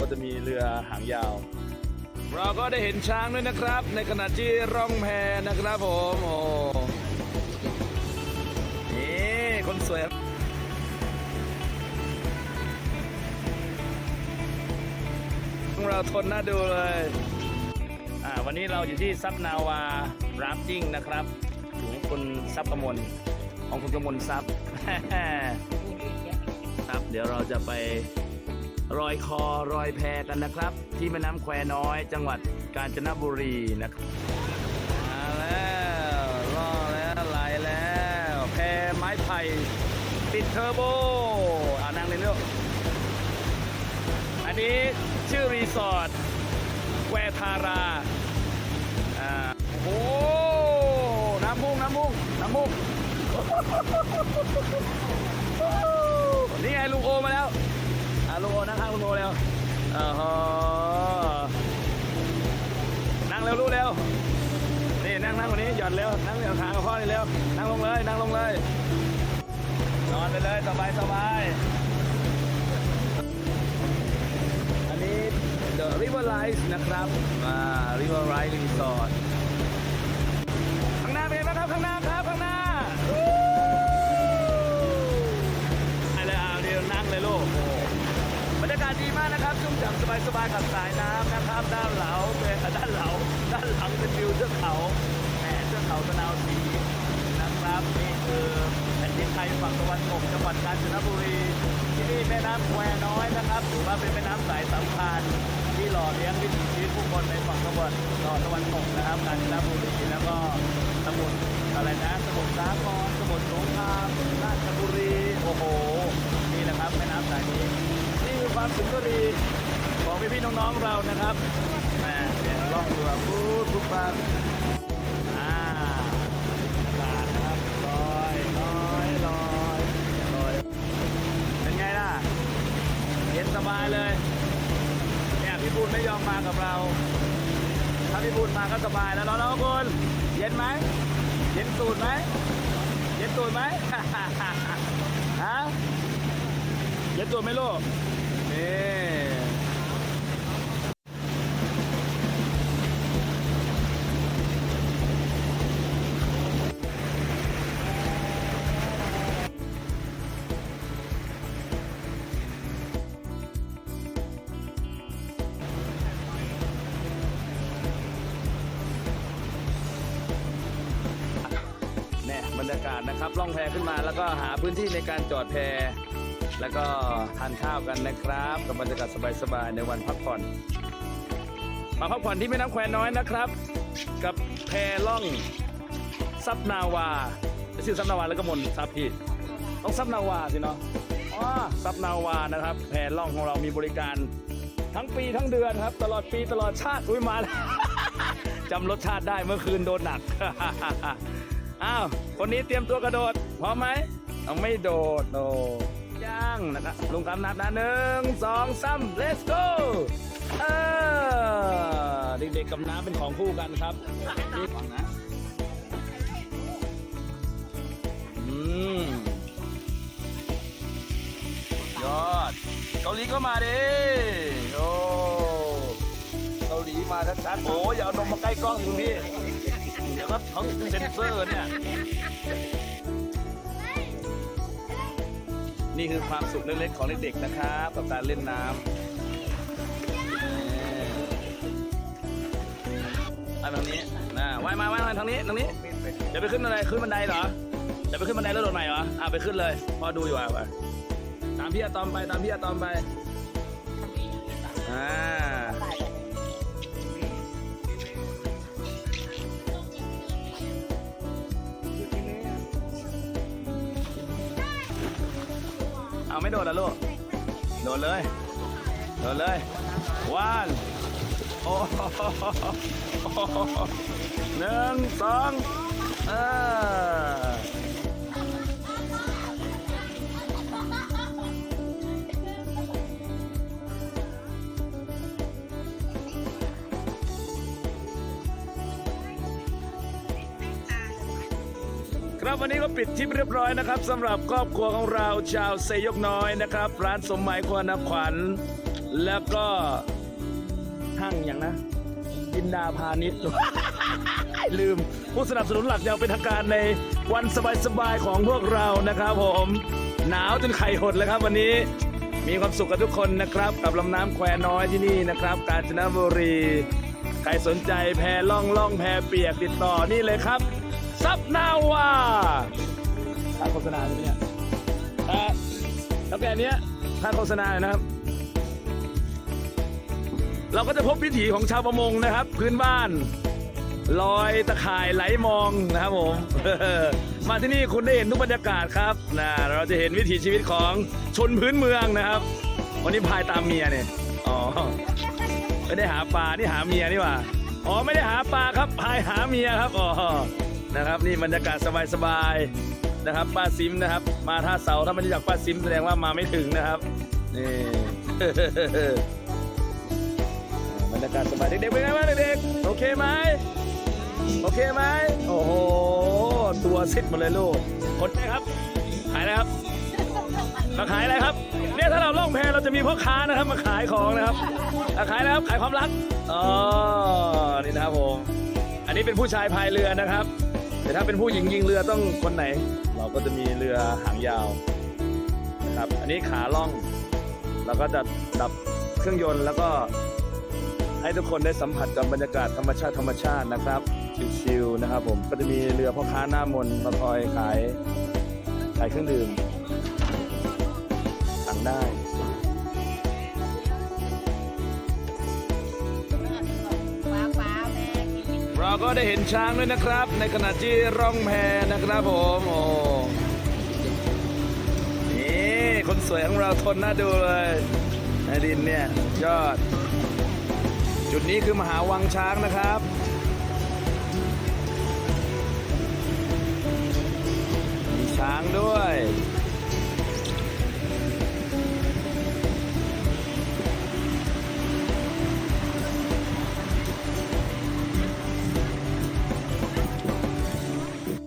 ก็จะมีเรือหางยาว เราก็ได้เห็นช้างด้วยนะครับ ในขณะที่ร่องแพนะครับผมโอ้นี่คนสวยของเราทนน่าดูเลยอ่าวันนี้เราอยู่ที่ซับนาวาราฟติ้งนะครับถึงคุณซับกมลของคุณกมลซับครับ เดี๋ยวเราจะไป รอยคอรอยแพกันนะครับ ที่แม่น้ำแควน้อย จังหวัดกาญจนบุรีนะครับมาแล้วรอแล้วไหลแล้ว แพไม้ไผ่ติดเทอร์โบอ่านั่งเลยลูกอันนี้ชื่อรีสอร์ทแควทาราอ่าโอ้น้ำพุ่งน้ำพุ่งน้ำพุ่งนี่ไงลุงโอมาแล้ว อะลุงโอนั่งข้างลุงโอแล้วอ๋อนั่งเร็วลูกเร็วนี่นั่งนั่งคนนี้หย่อนเร็วนั่งเหนียวขากับพ่อนี่เร็วนั่งลงเลยนั่งลงเลย นอนไปเลยสบายสบายอันนี้ The River Life นะครับอ่า River Life Resort ข้างหน้าเป็นไงบ้างครับข้างหน้าครับข้างหน้าไปเอะเดี๋ยวนั่งเลยลูกากาศดีมากนะครับชุ่มฉ่ำสบายๆกับสายน้ำนะครับ ด้านเหลาเป็นด้านเหลาด้านหลังเป็นวิวเทือกเขาแหมเทือกเขาตะนาวสีนะครับนี่คือแผ่นดินไทยฝั่งตะวันตกจังหวัดกาญจนบุรีที่นี่แม่น้ำแควน้อยนะครับถือว่าเป็นแม่น้ำสายสำคัญที่หล่อเลี้ยงวิถีชีวิตผู้คนในฝั่งตะวันตกตะวันตกนะครับกาญจนบุรีแล้วก็สมุทรอะไรนะสมุทรสาครสมุทรสงครามราชบุรีโอ้โห นี่แหละครับแม่น้ำสายนี้ นี่ คือความสุนทรีของพี่ๆน้องๆเรานะครับแหมเสียงล่องเรือพูดปุ๊บปั๊บอ่าอากาศนะครับลอยลอยลอยลอยเป็นไงล่ะเย็นสบายเลยเนี่ยพี่บุญไม่ยอมมากับเรา ถ้าพี่บุญมาก็สบายแล้วเนาะน้องคุณเย็นไหมเย็นตูดไหมเย็นตูดไหมฮะเย็นตูดไหมลูก บรรยากาศนะครับล่องแพขึ้นมาแล้วก็หาพื้นที่ในการจอดแพ แล้วก็ทานข้าวกันนะครับกับบรรยากาศสบายๆในวันพักผ่อน มาพักผ่อนที่แม่น้ำแควน้อยนะครับ กับแพล่องซับนาวาชื่อซับนาวาแล้วก็มนซับพี่ต้องซับนาวาสิเนาะอ๋อซับนาวานะครับแพล่องของเรามีบริการ ทั้งปีทั้งเดือนครับ ตลอดปีตลอดชาติอุ้ยมาแล้วจำรสชาติได้เมื่อคืนโดนหนักอ้าวคนนี้เตรียมตัวกระโดดพร้อมไหมเอาไม่โดดโน ย่างนะครับลงคำนับนะหนึ่งสองสาม let's go เออเด็กๆกับน้ำเป็นของคู่กันครับฟังนะอืมยอด เกาหลีก็มาดิโอ้เกาหลีมาชัดๆโอ้ยอย่าเอานมมาใกล้กล้องคุณพี่เดี๋ยวก็เขาเซ็นเซอร์เนี่ย นี่คือความสุขเล็กๆของเด็กๆนะครับกับการเล่นน้ำอันตรงนี้นะว่ายมาว่ายมาทางนี้ทางนี้จะไปขึ้นอะไรขึ้นบันไดเหรอจะไปขึ้นบันไดแล้วโดดใหม่เหรออะไปขึ้นเลยพอดูอยู่อะไปตามพี่อะตอมไปตามพี่อะตอมไปอ่า เอาไม่โดดแล้วลูก โดดเลย โดดเลยวันโอ้โหหนึ่งสองเออ ครับวันนี้ก็ปิดทริปเรียบร้อยนะครับสำหรับครอบครัวของเราชาวเซยกน้อยนะครับ ร้านสมหมายควนขวัญ แล้วก็ห้างอย่างนะอินดาพาณิชย์ ลืม ผู้สนับสนุนหลักอย่างเป็นทางการในวันสบายๆของพวกเรานะครับผม หนาวจนไข่หดเลยครับวันนี้มีความสุขกับทุกคนนะครับ กับลำน้ำแควน้อยที่นี่นะครับ กาญจนบุรี ใครสนใจแพร่ล่องล่องแพรเปียกติดต่อนี่เลยครับ ซับนาวาค่าโฆษณาใช่ไหมเนี่ยแต่แล้วแกเนี้ยค่าโฆษณาหน่อยนะครับ เราก็จะพบวิถีของชาวประมงนะครับ พื้นบ้านลอยตะข่ายไหลมองนะครับผมมาที่นี่คุณได้เห็นทุกบรรยากาศครับนะเราจะเห็นวิถีชีวิตของชนพื้นเมืองนะครับ วันนี้พายตามเมียเนี่ยอ๋อไม่ได้หาปลานี่หาเมียนี่หว่าอ๋อไม่ได้หาปลาครับพายหาเมียครับอ๋อ นะครับ นี่บรรยากาศสบายๆนะครับ ป้าซิมนะครับ มาท่าเสาถ้าไม่รู้จักป้าซิมแสดงว่ามาไม่ถึงนะครับนี่บรรยากาศสบายเด็กๆเป็นไงบ้างเด็กๆโอเคไหมโอเคไหมโอ้โหตัวซิดหมดเลยลูกคนไหนครับขายอะไรครับมาขายอะไรครับเนี่ยถ้าเราล่องแพเราจะมีพ่อค้านะครับมาขายของนะครับอะขายอะไรครับขายความรักอ๋อนี่นะครับผมอันนี้เป็นผู้ชายพายเรือนะครับ แต่ถ้าเป็นผู้หญิงยิงเรือต้องคนไหน เราก็จะมีเรือหางยาวนะครับ อันนี้ขาล่อง เราก็จะดับเครื่องยนต์แล้วก็ให้ทุกคนได้สัมผัสกับบรรยากาศธรรมชาติธรรมชาตินะครับชิลๆนะครับ ผมก็จะมีเรือพ่อค้าหน้ามนมาคอยขายขายเครื่องดื่มสั่งได้ ก็ได้เห็นช้างด้วยนะครับ ในขณะที่ร่องแพนะครับผมโอ้นี่คนสวยของเราทนน่าดูเลยนายดินเนี่ยยอด จุดนี้คือมหาวังช้างนะครับมีช้างด้วย